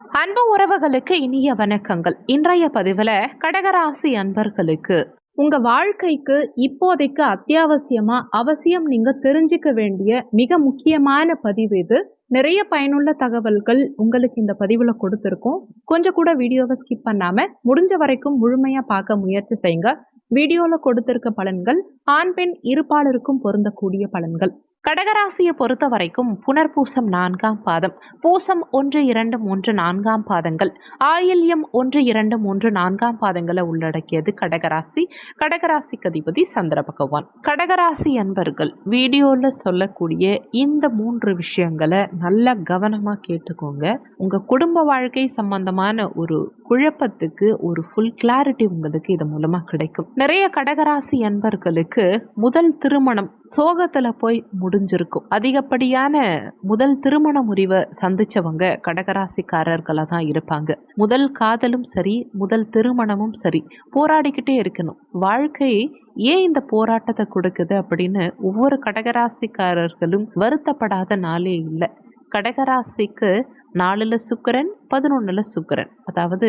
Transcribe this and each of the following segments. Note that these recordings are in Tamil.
அன்பு உறவுகளுக்கு இனிய வணக்கங்கள். இன்றைய பதிவில் கடகராசி அன்பர்களுக்கு உங்க வாழ்க்கைக்கு இப்போதைக்கு அத்தியாவசியமா அவசியம் நீங்க தெரிஞ்சுக்க வேண்டிய மிக முக்கியமான பதிவு இது. நிறைய பயனுள்ள தகவல்கள் உங்களுக்கு இந்த பதிவுல கொடுத்துருக்கோம். கொஞ்சம் கூட வீடியோவை ஸ்கிப் பண்ணாம முடிஞ்ச வரைக்கும் முழுமையா பார்க்க முயற்சி செய்யுங்க. வீடியோல கொடுத்திருக்க பலன்கள் ஆண் பெண் இருபாலருக்கும் பொருந்தக்கூடிய பலன்கள். கடகராசியை பொறுத்த வரைக்கும் புனர்பூசம் நான்காம் பாதம். பூசம் ஒன்று இரண்டு மூன்று நான்காம் பாதங்கள். ஆயில்யம் ஒன்று இரண்டு மூன்று நான்காம் பாதங்களை உள்ளடக்கியது கடகராசி. கடகராசிக்கு அதிபதி சந்திர பகவான். கடகராசி அன்பர்கள் வீடியோவில் சொல்லக்கூடிய இந்த மூன்று விஷயங்களை நல்லா கவனமாக கேட்டுக்கோங்க. உங்கள் குடும்ப வாழ்க்கை சம்பந்தமான ஒரு குழப்பத்துக்கு ஒரு ஃபுல் கிளாரிட்டி உங்களுக்கு இது மூலமாக கிடைக்கும். நிறைய கடகராசி அன்பர்களுக்கு முதல் திருமணம் சோகத்தில் போய் முடிஞ்சிருக்கும். அதிகப்படியான முதல் திருமண முறிவை சந்திச்சவங்க கடகராசிக்காரர்களாக தான் இருப்பாங்க. முதல் காதலும் சரி முதல் திருமணமும் சரி போராடிக்கிட்டே இருக்கணும். வாழ்க்கை ஏன் இந்த போராட்டத்தை கொடுக்குது அப்படின்னு ஒவ்வொரு கடகராசிக்காரர்களும் வருத்தப்படாத நாளே இல்லை. கடகராசிக்கு நாளில் சுக்கரன் பதினொன்றில் சுக்கரன். அதாவது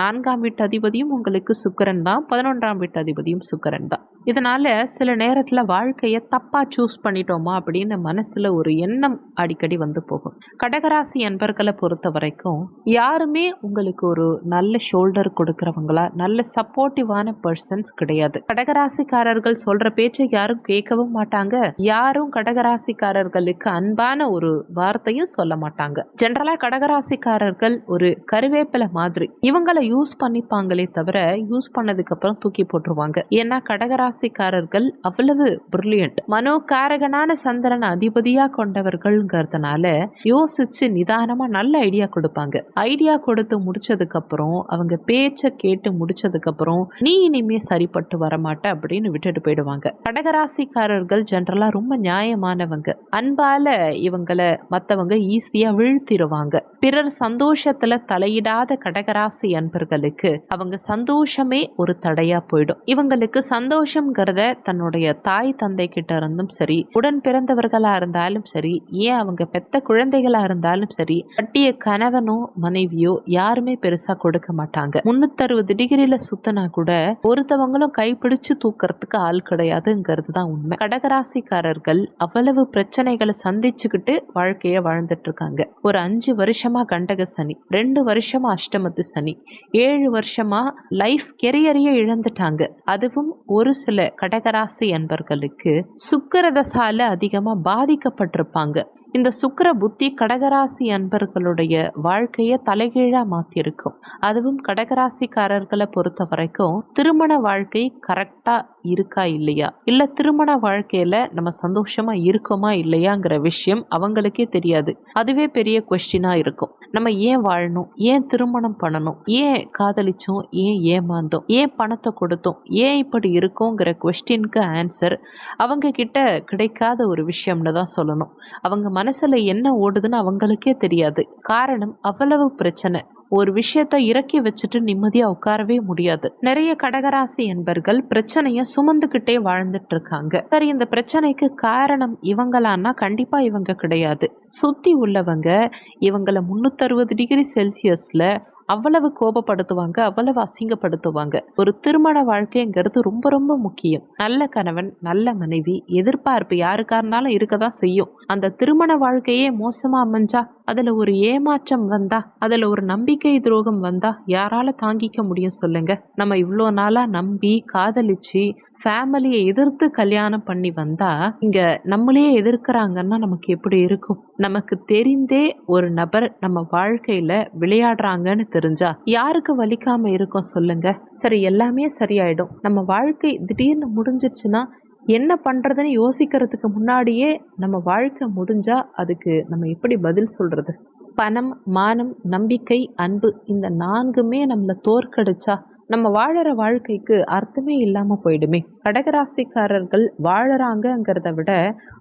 நான்காம் வீட்டு அதிபதியும் உங்களுக்கு சுக்கரன் தான் பதினொன்றாம் வீட்டு அதிபதியும் சுக்கரன் தான். இதனால் சில நேரத்தில் வாழ்க்கையை தப்பாக சூஸ் பண்ணிட்டோமா அப்படின்னு மனசில் ஒரு எண்ணம் அடிக்கடி வந்து போகும். கடகராசி அன்பர்களை பொறுத்த வரைக்கும் யாருமே உங்களுக்கு ஒரு நல்ல ஷோல்டர் கொடுக்குறவங்களா நல்ல சப்போர்ட்டிவான பர்சன்ஸ் கிடையாது. கடகராசிக்காரர்கள் சொல்கிற பேச்சை யாரும் கேட்கவும் மாட்டாங்க. யாரும் கடகராசிக்காரர்களுக்கு அன்பான ஒரு வார்த்தையும் சொல்ல மாட்டாங்க. ஜென்ரலாக கடகராசிக்காரர்கள் ஒரு கருவேப்பிலை மாதிரி. இவங்களை யூஸ் பண்ணிப்பாங்களே தவிர யூஸ் பண்ணதுக்கு அப்புறம் தூக்கி போட்டுருவாங்க. ஏன்னா கடகராசிக்காரர்கள் அவ்வளவு பிரில்லியன்ட் மனோகாரகனான சந்திரன் அதிபதியா கொண்டவர்கள்ங்கிறதுனால யோசிச்சு நிதானமா நல்ல ஐடியா கொடுப்பாங்க. ஐடியா கொடுத்து முடிச்சதுக்கு அப்புறம் அவங்க பேச்சை கேட்டு முடிச்சதுக்கு அப்புறம் நீ இனிமே சரிப்பட்டு வரமாட்ட அப்படின்னு விட்டுட்டு போயிடுவாங்க. கடகராசிக்காரர்கள் ஜென்ரலா ரொம்ப நியாயமானவங்க. அன்பால இவங்களை மத்தவங்க ஈஸியா வீழ்த்திடுவாங்க பிறர் சந்தோஷ சந்தோஷத்துல தலையிடாத கடகராசி அன்பர்களுக்கு அவங்க சந்தோஷமே ஒரு தடையா போயிடும். இவங்களுக்கு சந்தோஷம்ங்கிறத தன்னுடைய தாய் தந்தை கிட்ட இருந்தும் சரி உடன் பிறந்தவர்களா இருந்தாலும் சரி ஏன் அவங்க பெத்த குழந்தைகளா இருந்தாலும் சரி கட்டிய கணவனோ மனைவியோ யாருமே பெருசா கொடுக்க மாட்டாங்க. முன்னூத்தறுபது டிகிரில சுத்தினா கூட ஒருத்தவங்களும் கைப்பிடிச்சு தூக்கறதுக்கு ஆள் கிடையாதுங்கிறது தான் உண்மை. கடகராசிக்காரர்கள் அவ்வளவு பிரச்சனைகளை சந்திச்சுக்கிட்டு வாழ்க்கைய வாழ்ந்துட்டு இருக்காங்க. ஒரு அஞ்சு வருஷமா கண்டக சனி. ரெண்டு வருஷமா அஷ்டமத்து சனி. ஏழு வருஷமா லைஃப் கெரியரையே இழந்துட்டாங்க. அதுவும் ஒரு சில கடகராசி அன்பர்களுக்கு சுக்கரதசால அதிகமா பாதிக்கப்பட்டிருப்பாங்க. இந்த சுக்கிர புத்தி கடகராசி அன்பர்களுடைய வாழ்க்கையை தலைகீழா மாத்திருக்கும் அதுவும் கடகராசிக்காரர்களை பொறுத்த வரைக்கும் திருமண வாழ்க்கை கரெக்டா இருக்கா இல்லையா? இல்ல திருமண வாழ்க்கையில நம்ம சந்தோஷமா இருக்கோமா இல்லையாங்கிற விஷயம் அவங்களுக்கே தெரியாது. அதுவே பெரிய கொஸ்டினா இருக்கும். நம்ம ஏன் வாழணும்? ஏன் திருமணம் பண்ணணும்? ஏன் காதலிச்சோம்? ஏன் ஏமாந்தோம்? ஏன் பணத்தை கொடுத்தோம்? ஏன் இப்படி இருக்கோங்கிற கொஸ்டினுக்கு ஆன்சர் அவங்க கிட்ட கிடைக்காத ஒரு விஷயம்னு தான் சொல்லணும். அவங்க மனசுல என்ன ஓடுதுன்னு அவங்களுக்கே தெரியாது. காரணம் அவ்வளவு பிரச்சனை. ஒரு விஷயத்த இறக்கி வச்சுட்டு நிம்மதியா உட்காரவே முடியாது. நிறைய கடகராசி என்பர்கள் பிரச்சனைய சுமந்துக்கிட்டே வாழ்ந்துட்டு இருக்காங்க சரி இந்த பிரச்சனைக்கு காரணம் இவங்களான்னா கண்டிப்பா இவங்க கிடையாது. சுத்தி உள்ளவங்க இவங்களை முன்னூத்தறுபது டிகிரி செல்சியஸ்ல அவ்வளவு கோபப்படுத்துவாங்க அவ்வளவு அசிங்கப்படுத்துவாங்க. ஒரு திருமண வாழ்க்கைங்கிறது ரொம்ப ரொம்ப முக்கியம். நல்ல கணவன் நல்ல மனைவி எதிர்பார்ப்பு யாருக்கா இருந்தாலும் இருக்க தான் செய்யும். அந்த திருமண வாழ்க்கையே மோசமா அமைஞ்சா அதில் ஒரு ஏமாற்றம் வந்தா அதில் ஒரு நம்பிக்கை துரோகம் வந்தா யாரால தாங்கிக்க முடியும் சொல்லுங்க. நம்ம இவ்வளோ நாளாக நம்பி காதலிச்சு ஃபேமிலியை எதிர்த்து கல்யாணம் பண்ணி வந்தா இங்க நம்மளே எதிர்க்கிறாங்கன்னா நமக்கு எப்படி இருக்கும்? நமக்கு தெரிந்தே ஒரு நபர் நம்ம வாழ்க்கையில விளையாடுறாங்கன்னு தெரிஞ்சா யாருக்கு வலிக்காம இருக்கும் சொல்லுங்க. சரி எல்லாமே சரியாயிடும். நம்ம வாழ்க்கை திடீர்னு முடிஞ்சிருச்சுன்னா என்ன பண்ணுறதுன்னு யோசிக்கிறதுக்கு முன்னாடியே நம்ம வாழ்க்கை முடிஞ்சால் அதுக்கு நம்ம எப்படி பதில் சொல்கிறது பணம் மானம் நம்பிக்கை அன்பு இந்த நான்குமே நம்மளை தோற்கடிச்சா நம்ம வாழற வாழ்க்கைக்கு அர்த்தமே இல்லாம போயிடுமே. கடகராசிக்காரர்கள் வாழறாங்கங்கிறத விட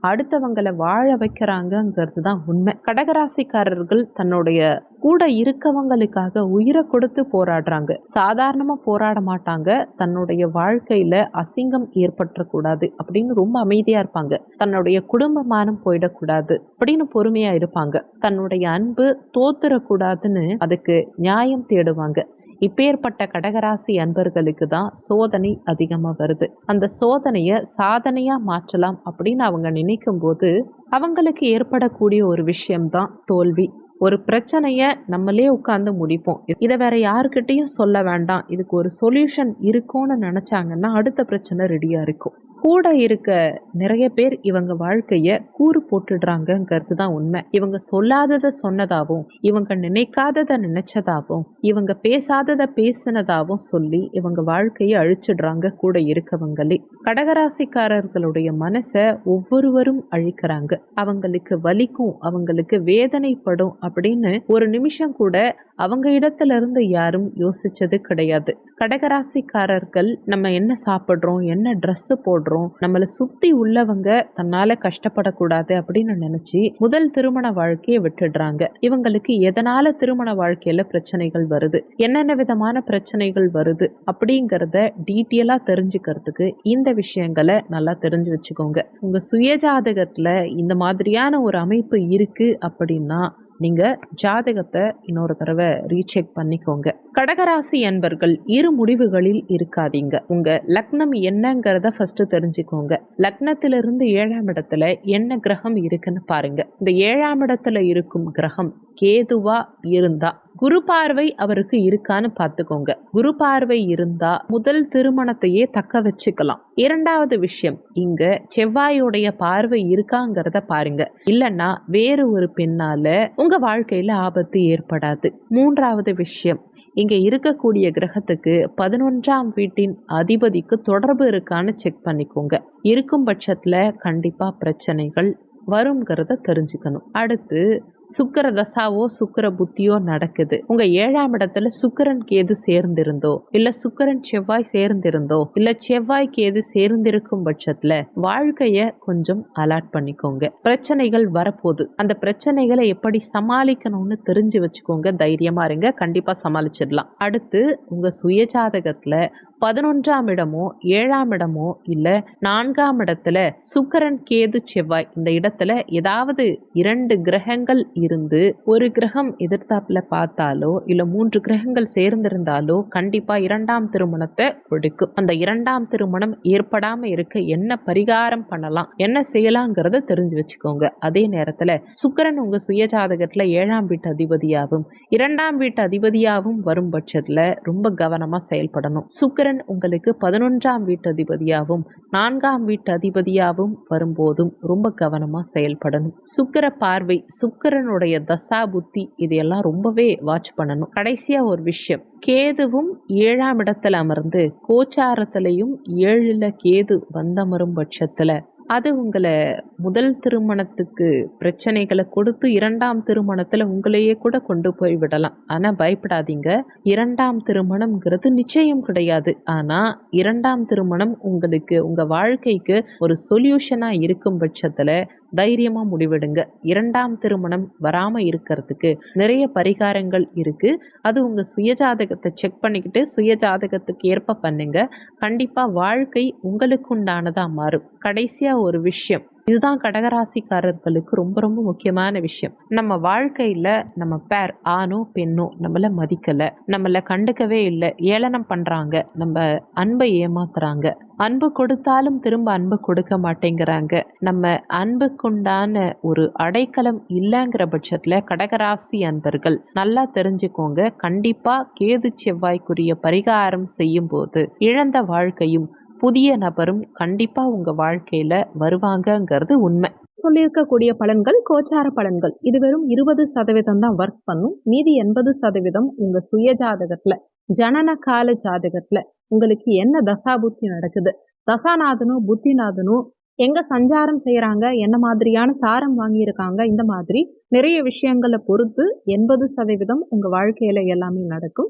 அடுத்தவங்களை வாழ வைக்கிறாங்கங்கிறது தான் உண்மை. கடகராசிக்காரர்கள் தன்னுடைய கூட இருக்கவங்களுக்காக உயிரை கொடுத்து போராடுறாங்க. சாதாரணமா போராட மாட்டாங்க. தன்னுடைய வாழ்க்கையில அசிங்கம் ஏற்பட்டுறக்கூடாது அப்படின்னு ரொம்ப அமைதியா இருப்பாங்க. தன்னுடைய குடும்பமானம் போயிடக்கூடாது அப்படின்னு பொறுமையா இருப்பாங்க. தன்னுடைய அன்பு தோத்துறக்கூடாதுன்னு அதுக்கு நியாயம் தேடுவாங்க. இப்பேற்பட்ட கடகராசி அன்பர்களுக்கு தான் சோதனை அதிகமாக வருது. அந்த சோதனையை சாதனையாக மாற்றலாம் அப்படின்னு அவங்க நினைக்கும் போது அவங்களுக்கு ஏற்படக்கூடிய ஒரு விஷயம்தான் தோல்வி. ஒரு பிரச்சனையை நம்மளே உட்காந்து முடிப்போம். இதை வேற யாருக்கிட்டையும் சொல்ல வேண்டாம். இதுக்கு ஒரு சொல்யூஷன் இருக்கும்னு நினச்சாங்கன்னா அடுத்த பிரச்சனை ரெடியாக இருக்கும். கூட இருக்க நிறைய பேர் இவங்க வாழ்க்கைய கூறு போட்டுடுறாங்கங்கிறது தான் உண்மை. இவங்க சொல்லாததை சொன்னதாகவும் இவங்க நினைக்காததை நினைச்சதாகவும் இவங்க பேசாததை பேசினதாகவும் சொல்லி இவங்க வாழ்க்கையை அழிச்சிடுறாங்க கூட இருக்கவங்களே. கடகராசிக்காரர்களுடைய மனசை ஒவ்வொருவரும் அழிக்கிறாங்க. அவங்களுக்கு வலிக்கும் அவங்களுக்கு வேதனைப்படும் அப்படின்னு ஒரு நிமிஷம் கூட அவங்க இடத்துல இருந்து யாரும் யோசிச்சது கிடையாது. கடகராசிக்காரர்கள் நம்ம என்ன சாப்பிட்றோம் என்ன ட்ரெஸ்ஸு போடுறோம் நம்மளை சுத்தி உள்ளவங்க தன்னால கஷ்டப்படக்கூடாது அப்படின்னு நினைச்சு முதல் திருமண வாழ்க்கையை விட்டுடுறாங்க. இவங்களுக்கு எதனால திருமண வாழ்க்கையில பிரச்சனைகள் வருது? என்னென்ன விதமான பிரச்சனைகள் வருது? அப்படிங்கிறத டீட்டெயிலா தெரிஞ்சுக்கிறதுக்கு இந்த விஷயங்களை நல்லா தெரிஞ்சு வச்சுக்கோங்க. உங்க சுயஜாதகத்துல இந்த மாதிரியான ஒரு அமைப்பு இருக்கு அப்படின்னா நீங்க ஜாதகத்தை இன்னொரு தடவை ரீசெக் பண்ணிக்கோங்க. கடகராசி என்பர்கள் இரு முடிவுகளில் இருக்காதீங்க. உங்க லக்னம் என்னங்கிறத ஃபர்ஸ்ட் தெரிஞ்சுக்கோங்க. லக்னத்திலிருந்து ஏழாம் இடத்துல என்ன கிரகம் இருக்குன்னு பாருங்க. இந்த ஏழாம் இடத்துல இருக்கும் கிரகம் கேதுவா இருந்தா குரு பார்வை அவருக்கு இருக்கான்னு பார்த்துக்கோங்க. குரு பார்வை இருந்தா முதல் திருமணத்தையே தக்க வச்சுக்கலாம். இரண்டாவது விஷயம் இங்க செவ்வாயுடைய பார்வை இருக்காங்கிறத பாருங்க. இல்லைன்னா வேறு ஒரு பெண்ணால உங்க வாழ்க்கையில ஆபத்து ஏற்படாது. மூன்றாவது விஷயம் இங்க இருக்கக்கூடிய கிரகத்துக்கு பதினொன்றாம் வீட்டின் அதிபதிக்கு தொடர்பு இருக்கான்னு செக் பண்ணிக்கோங்க. இருக்கும் பட்சத்துல கண்டிப்பா பிரச்சனைகள் வருங்கிறத தெரிஞ்சுக்கணும். அடுத்து சுக்கர தசாவோ சுக்கர புத்தியோ நடக்குது. உங்க ஏழாம் இடத்துல சுக்கரன் கேது சேர்ந்திருந்தோ இல்ல சுக்கரன் செவ்வாய் சேர்ந்திருந்தோ இல்ல செவ்வாய் கேது சேர்ந்திருக்கும் பட்சத்துல வாழ்க்கைய கொஞ்சம் அலாட் பண்ணிக்கோங்க. பிரச்சனைகள் வரப்போகுது. அந்த பிரச்சனைகளை எப்படி சமாளிக்கணும்னு தெரிஞ்சு வச்சுக்கோங்க. தைரியமா இருங்க. கண்டிப்பா சமாளிச்சிடலாம். அடுத்து உங்க சுயஜாதகத்துல பதினொன்றாம் இடமோ ஏழாம் இடமோ இல்லை நான்காம் இடத்துல சுக்கரன் கேது செவ்வாய் இந்த இடத்துல ஏதாவது இரண்டு கிரகங்கள் இருந்து ஒரு கிரகம் எதிர்த்தாப்புல பார்த்தாலோ இல்லை மூன்று கிரகங்கள் சேர்ந்திருந்தாலோ கண்டிப்பாக இரண்டாம் திருமணத்தை கொடுக்கும் அந்த இரண்டாம் திருமணம் ஏற்படாமல் இருக்க என்ன பரிகாரம் பண்ணலாம் என்ன செய்யலாங்கிறத தெரிஞ்சு வச்சுக்கோங்க. அதே நேரத்தில் சுக்கரன் உங்கள் சுயஜாதகத்தில் ஏழாம் வீட்டு அதிபதியாகவும் இரண்டாம் வீட்டு அதிபதியாகவும் வரும் பட்சத்தில் ரொம்ப கவனமாக செயல்படணும். சுக்கரன் சுக்கிரன் உங்களுக்கு பதினொன்றாம் வீட்டு அதிபதியாகவும் நான்காம் வீட்டு அதிபதியாகவும் வரும்போதும் ரொம்ப கவனமா செயல்படணும். சுக்கிர பார்வை சுக்கிரனுடைய தசா புத்தி இதையெல்லாம் ரொம்பவே வாட்ச் பண்ணணும். கடைசியா ஒரு விஷயம் கேதுவும் ஏழாம் இடத்துல அமர்ந்து கோச்சாரத்திலையும் ஏழுல கேது வந்தமரும் பட்சத்துல அது உங்களை முதல் திருமணத்துக்கு பிரச்சனைகளை கொடுத்து இரண்டாம் திருமணத்தில் உங்களையே கூட கொண்டு போய் விடலாம். ஆனால் பயப்படாதீங்க. இரண்டாம் திருமணம்ங்கிறது நிச்சயம் கிடையாது. ஆனால் இரண்டாம் திருமணம் உங்களுக்கு உங்கள் வாழ்க்கைக்கு ஒரு சொல்யூஷனாக இருக்கும் பட்சத்தில் தைரியமாக முடிவெடுங்க. இரண்டாம் திருமணம் வராமல் இருக்கிறதுக்கு நிறைய பரிகாரங்கள் இருக்குது அது உங்கள் சுயஜாதகத்தை செக் பண்ணிக்கிட்டு சுயஜாதகத்துக்கு ஏற்ப பண்ணுங்க. கண்டிப்பாக வாழ்க்கை உங்களுக்குண்டானதாக மாறும். கடைசியாக ஒரு விஷயம். இதுதான் கடகராசிக்காரர்களுக்கு ரொம்ப ரொம்ப முக்கியமான விஷயம். நம்ம வாழ்க்கையில் நம்ம பேர் ஆணோ பெண்ணோ நம்மளை மதிக்கலை நம்மளை கண்டுக்கவே இல்லை ஏளனம் பண்ணுறாங்க நம்ம அன்பை ஏமாத்துறாங்க அன்பு கொடுத்தாலும் திரும்ப அன்பு கொடுக்க மாட்டேங்கிறாங்க. நம்ம அன்புக்குண்டான ஒரு அடைக்கலம் இல்லைங்கிற பட்சத்தில் கடகராசி அன்பர்கள் நல்லா தெரிஞ்சுக்கோங்க. கண்டிப்பாக கேது செவ்வாய்க்குரிய பரிகாரம் செய்யும் போது இழந்த வாழ்க்கையும் புதிய நபரும் கண்டிப்பா உங்க வாழ்க்கையில வருவாங்கங்கிறது உண்மை. சொல்லியிருக்கக்கூடிய பலன்கள் கோச்சார பலன்கள். இது வெறும் இருபது சதவீதம் தான் ஒர்க் பண்ணும். மீதி எண்பது சதவீதம் உங்க சுய ஜாதகத்துல ஜனன கால ஜாதகத்துல உங்களுக்கு என்ன தசா புத்தி நடக்குது? தசாநாதனும் புத்திநாதனும் எங்க சஞ்சாரம் செய்யறாங்க என்ன மாதிரியான சாரம் வாங்கியிருக்காங்க? இந்த மாதிரி நிறைய விஷயங்களை பொறுத்து எண்பது சதவீதம் உங்க வாழ்க்கையில எல்லாமே நடக்கும்.